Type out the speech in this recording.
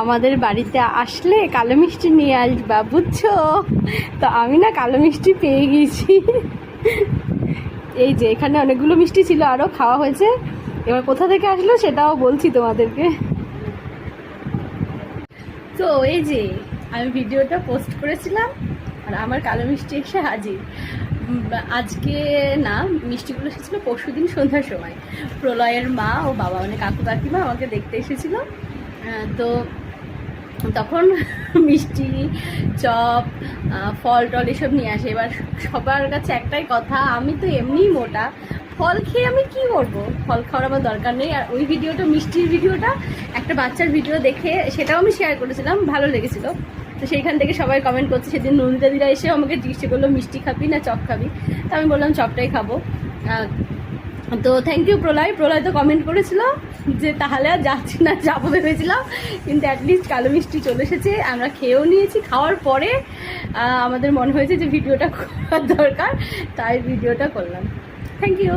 আমাদের বাড়িতে আসলে কালো মিষ্টি নিয়ে আসবা, বুঝছ? তো আমি না কালো মিষ্টি পেয়ে গেছি। এই যে, এখানে অনেকগুলো মিষ্টি ছিল আরও খাওয়া হয়েছে। এবার কোথা থেকে আসলো সেটাও বলছি তোমাদেরকে। তো এই যে, আমি ভিডিওটা পোস্ট করেছিলাম, আর আমার কালো মিষ্টি এসে হাজির। আজকে না, মিষ্টিগুলো এসেছিল পরশু দিন সন্ধ্যার সময়। প্রলয়ের মা ও বাবা মানে কাকু কাকিমা আমাকে দেখতে এসেছিল। তো তখন মিষ্টি, চপ ফল টল এসব নিয়ে আসে। এবার সবার কাছে একটাই কথা, আমি তো এমনিই মোটা। ফল খেয়ে আমি কি করব? ফল খাওয়ার আমার দরকার নেই। আর ওই ভিডিওটা, মিষ্টির ভিডিওটা, একটা বাচ্চার ভিডিও দেখে সেটাও আমি শেয়ার করেছিলাম, ভালো লেগেছিলো। তো সেইখান থেকে সবাই কমেন্ট করছে, সেদিন নন্দিতাদিরা এসে আমাকে জিজ্ঞেস করল, মিষ্টি খাবি না চপ খাবি? তো আমি বললাম, চপটাই খাব। তো থ্যাংক ইউ প্রলয়। প্রলয় তো কমেন্ট করেছিল। যে তাহলে আর যাচ্ছি না, যাব ভেবেছিলাম, কিন্তু অ্যাটলিস্ট কালো মিষ্টি চলে এসেছে, আমরা খেয়েও নিয়েছি, খাওয়ার পরে আমাদের মনে হয়েছে যে ভিডিওটা করার দরকার, তাই ভিডিওটা করলাম। Thank you